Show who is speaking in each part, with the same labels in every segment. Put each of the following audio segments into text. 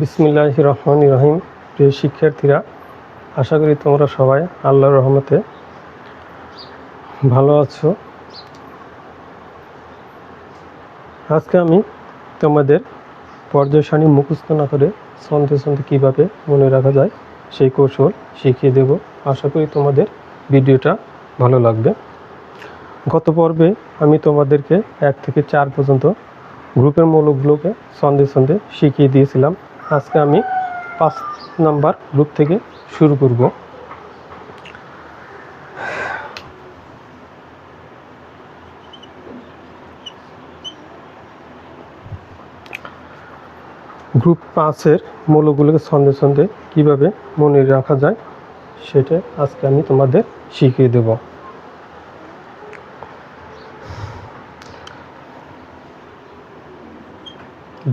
Speaker 1: বিসমিল্লাহ রহমান রহিম। প্রিয় শিক্ষার্থীরা, আশা করি তোমরা সবাই আল্লাহর রহমতে ভালো আছো। আজকে আমি তোমাদের পর্যায় সারণী মুখস্থ না করে সন্ধে সন্ধে কীভাবে মনে রাখা যায় সেই কৌশল শিখিয়ে দেব। আশা করি তোমাদের ভিডিওটা ভালো লাগবে। গত পর্বে আমি তোমাদেরকে এক থেকে চার পর্যন্ত গ্রুপের মৌলকগুলোকে সন্ধে সন্ধে শিখিয়ে দিয়েছিলাম। আজকে আমি পাঁচ নাম্বার গ্রুপ থেকে শুরু করব। গ্রুপ পাঁচের মৌলগুলোকে সন্ধে সন্ধে কীভাবে মনে রাখা যায় সেটা আজকে আমি তোমাদের শিখিয়ে দেব।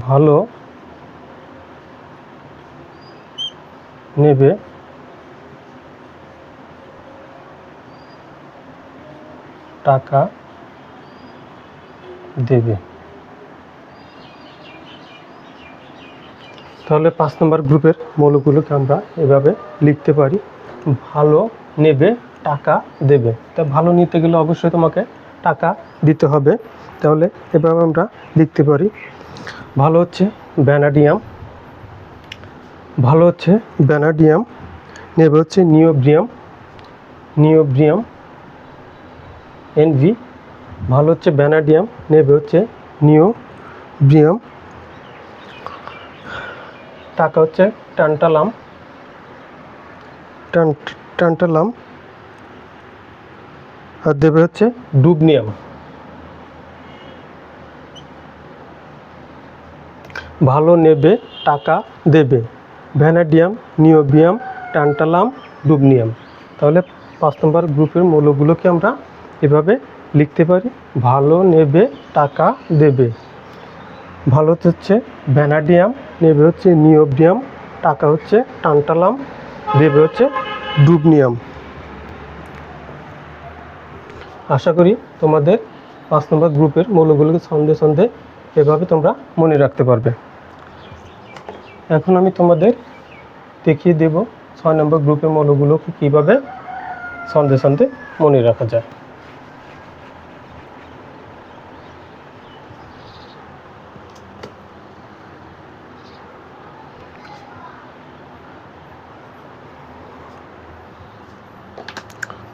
Speaker 1: ভালো নেবে। টাকা দেবে। তাহলে পাঁচ নম্বর গ্রুপের মৌলগুলোকে আমরা এভাবে লিখতে পারি। ভালো নেবে, টাকা দেবে। তা ভালো নিতে গেলে অবশ্যই তোমাকে টাকা দিতে হবে। তাহলে এভাবে আমরা লিখতে পারি। ভালো হচ্ছে ব্যানাডিয়াম ভালো হচ্ছে। ব্যানাডিয়াম নেবে হচ্ছে নিওব্রিয়াম নিওব্রিয়াম এনভি ভালো হচ্ছে ব্যানাডিয়াম নেবে হচ্ছে নিওব্রিয়াম টাকা হচ্ছে টান্টালাম টান- টান্টালাম আর দেবে হচ্ছে ডুবনিয়াম ভালো নেবে টাকা দেবে। Vanadium, niobium, tantalum, dubnium. তাহলে পাঁচ নম্বর গ্রুপের মৌলগুলোকে আমরা এভাবে লিখতে পারি। ভালো নেবে, টাকা দেবে। ভালো হচ্ছে ভ্যানাডিয়াম, নেবে হচ্ছে নিওবিয়াম, টাকা হচ্ছে টান্টালাম, দেবে হচ্ছে ডুবনিয়াম। আশা করি তোমাদের পাঁচ নম্বর গ্রুপের মৌলগুলোকে সন্ধে সন্ধে এভাবে তোমরা মনে রাখতে পারবে। এখন আমি তোমাদের দেখিয়ে দেব ছয় নম্বর গ্রুপের মৌলগুলোকে কীভাবে সন্ধে সন্ধে মনে রাখা যায়।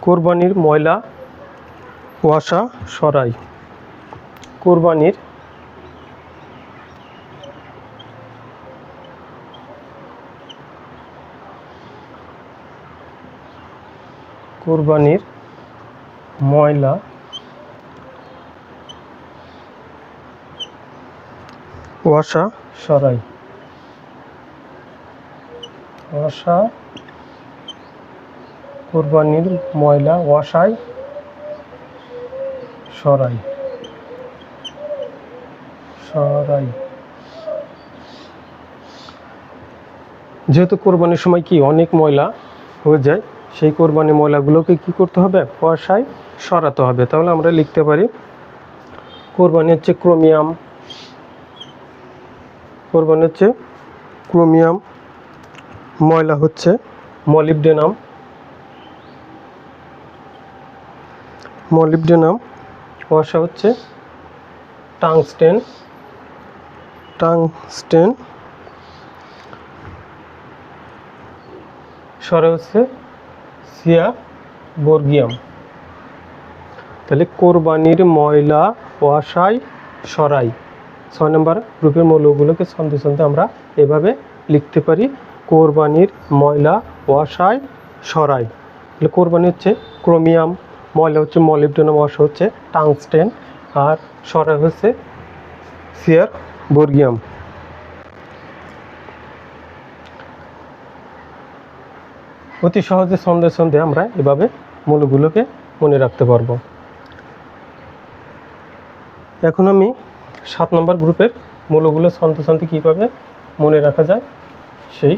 Speaker 1: কোরবানির ময়লা ওয়াসা সরাই। কোরবানির কোরবানির ময়লা। ওয়াসা সরাই। ওয়াসা কোরবানির ময়লা, ওয়াসাই সরাই। সরাই। যেহেতু কোরবানির সময় কি অনেক ময়লা হয়ে যায় সেই কোরবানি ময়লাগুলোকে কি করতে হবে? কুয়াশায় সরাতে হবে। তাহলে আমরা লিখতে পারি, কোরবানি হচ্ছে ক্রোমিয়াম। কোরবানি হচ্ছে ক্রোমিয়াম, ময়লা হচ্ছে মলিবডেনাম। মলিবডেনাম কুয়াশা হচ্ছে টাংস্টেন। টাংস্টেন, সরে হচ্ছে সিয়া বর্গিয়াম। তাহলে কোরবানির ময়লা ওয়াসাই সরাই। ছয় নম্বর গ্রুপের মৌলগুলোকে সন্ধে সন্ধে আমরা এভাবে লিখতে পারি, কোরবানির ময়লা ওয়াসাই সরাই। তাহলে কোরবানি হচ্ছে ক্রোমিয়াম, ময়লা হচ্ছে মলিবডেনাম ওয়াসা হচ্ছে টাংস্টেন, আর সরাই হচ্ছে সিয়ার বর্গিয়াম। অতি সহজে সন্ধে সন্ধে আমরা এভাবে মূলগুলোকে মনে রাখতে পারব। এখন আমি সাত নম্বর গ্রুপের মূলগুলো সন্ধে সন্ধে কীভাবে মনে রাখা যায়, সেই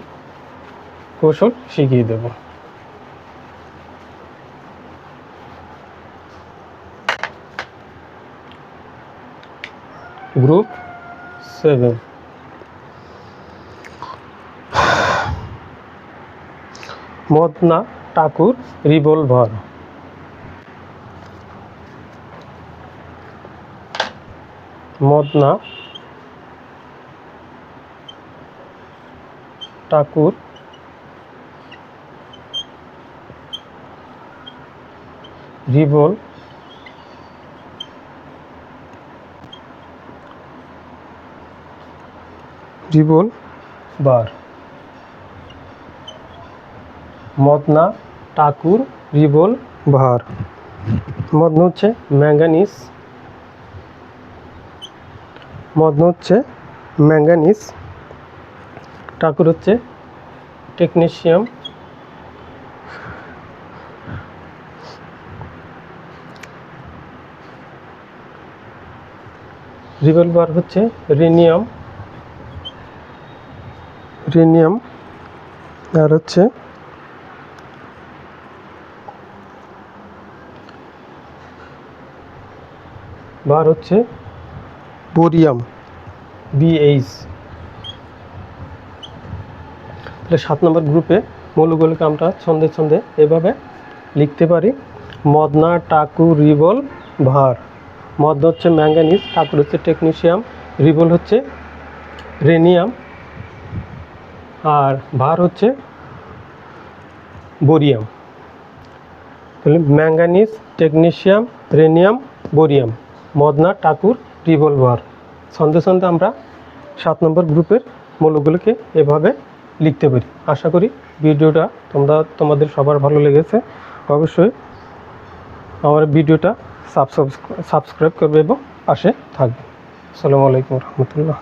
Speaker 1: কৌশল শিখিয়ে দেব। Group seven. Madna Thakur revolver. Madna Thakur রিভল রিভল বার মদনা, ঠাকুর, রিবল ভার মদন হচ্ছে ম্যাঙ্গানিস মদন হচ্ছে ম্যাঙ্গানিস টাকুর হচ্ছে টেকনিশিয়াম। রিভলভার হচ্ছে রেনিয়াম। রেনিয়াম, আর হচ্ছে বার হচ্ছে বোরিয়াম বিএইচ তাহলে সাত নম্বর গ্রুপে মৌলগুলোকে আমরা ছন্দে ছন্দে এভাবে লিখতে পারি। মদনা টাকু রিভল ভার। মদ হচ্ছে ম্যাঙ্গানিজ ঠাকুর হচ্ছে টেকনিশিয়াম রিভল হচ্ছে রেনিয়াম আর ভার হচ্ছে বোরিয়াম। তাহলে manganese technetium rhenium bohrium. Madana Thakur revolver সন্ধে সন্ধে আমরা সাত নম্বর গ্রুপের মৌলগুলোকে এভাবে লিখতে পারি। আশা করি ভিডিওটা তোমরা, তোমাদের সবার ভালো লেগেছে। অবশ্যই আমার ভিডিওটা সাবস্ক্রাইব করবে এবং পাশে থাকবে। আসসালামু আলাইকুম রহমতুল্লাহ।